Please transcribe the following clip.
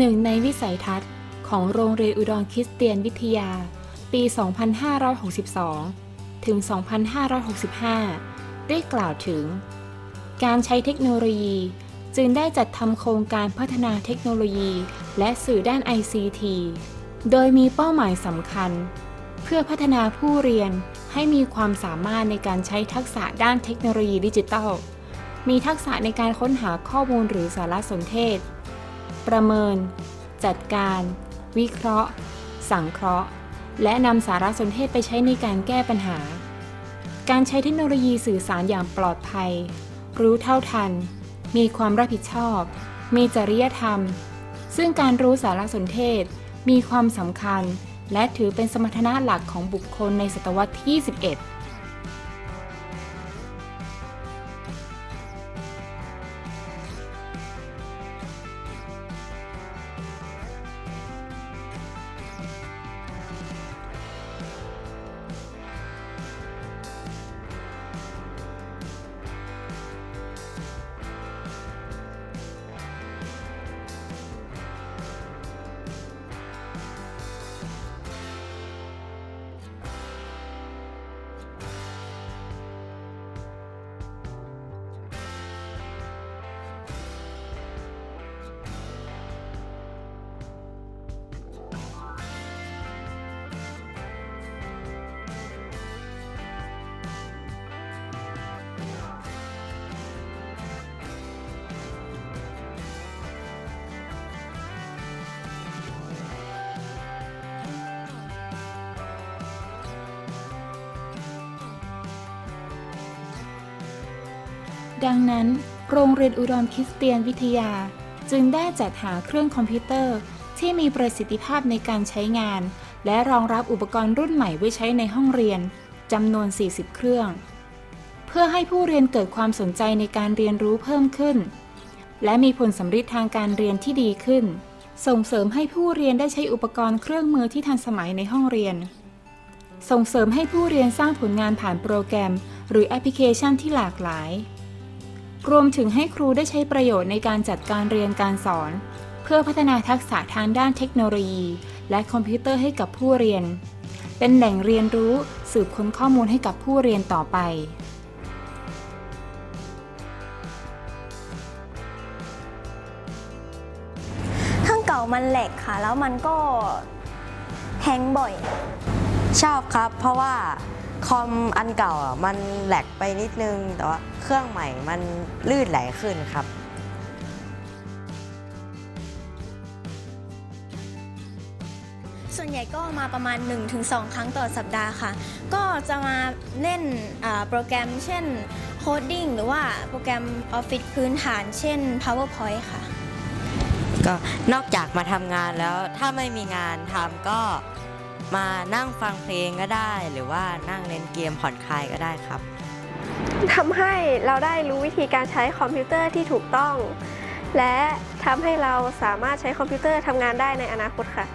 หนึ่งในวิสัยทัศน์ของโรงเรียนอุดรคริสเตียนวิทยา ปี 2562 ถึง 2565 ได้กล่าวถึง การใช้เทคโนโลยีจึงได้จัดทำโครงการพัฒนาเทคโนโลยี และสื่อด้าน ICT โดยมีเป้าหมายสำคัญ เพื่อพัฒนาผู้เรียนให้มีความสามารถในการใช้ทักษะด้านเทคโนโลยีดิจิทัล มีทักษะในการค้นหาข้อมูลหรือสารสนเทศ ประเมิน จัดการ วิเคราะห์ สังเคราะห์ และนำสารสนเทศไปใช้ในการแก้ปัญหา การใช้เทคโนโลยีสื่อสารอย่างปลอดภัย รู้เท่าทัน มีความรับผิดชอบ มีจริยธรรม ซึ่งการรู้สารสนเทศมีความสำคัญ และถือเป็นสมรรถนะหลักของบุคคลในศตวรรษที่ 21 ดังนั้น โรงเรียนอุดรคริสเตียนวิทยา จึงได้จัดหาเครื่องคอมพิวเตอร์ ที่มีประสิทธิภาพในการใช้งาน และรองรับอุปกรณ์รุ่นใหม่ไว้ใช้ในห้องเรียนจำนวน 40 เครื่อง เพื่อให้ผู้เรียนเกิดความสนใจในการเรียนรู้เพิ่มขึ้น และมีผลสำฤทธิ์ทางการเรียนที่ดีขึ้น ส่งเสริมให้ผู้เรียนได้ใช้อุปกรณ์เครื่องมือที่ทันสมัยในห้องเรียน ส่งเสริมให้ผู้เรียนสร้างผลงานผ่านโปรแกรม หรือแอปพลิเคชันที่หลากหลาย รวมถึงให้ครูได้ใช้ประโยชน์ในการจัดการเรียนการสอน เพื่อพัฒนาทักษะทางด้านเทคโนโลยี และคอมพิวเตอร์ให้กับผู้เรียน เป็นแหล่งเรียนรู้สืบค้นข้อมูลให้กับผู้เรียนต่อไปเครื่องเก่ามันแหลกค่ะ แล้วมันก็แฮงก์บ่อย ชอบครับ เพราะว่า คอมอันเก่าอะมันแหลกไปนิดนึง แต่ว่าเครื่องใหม่มันลื่นไหลขึ้นครับ ส่วนใหญ่ก็มาประมาณ 1-2 ครั้งต่อสัปดาห์ค่ะ ก็จะมาเล่นอ่าโปรแกรมเช่นโคดดิ้งหรือว่าโปรแกรมออฟฟิศพื้นฐานเช่น PowerPoint ค่ะ ก็นอกจากมาทำงานแล้วถ้าไม่มีงานทำก็ มานั่งฟังเพลงก็ได้ หรือว่านั่งเล่นเกมผ่อนคลายก็ได้ครับ ทำให้เราได้รู้วิธีการใช้คอมพิวเตอร์ที่ถูกต้อง และทำให้เราสามารถใช้คอมพิวเตอร์ทำงานได้ในอนาคตค่ะ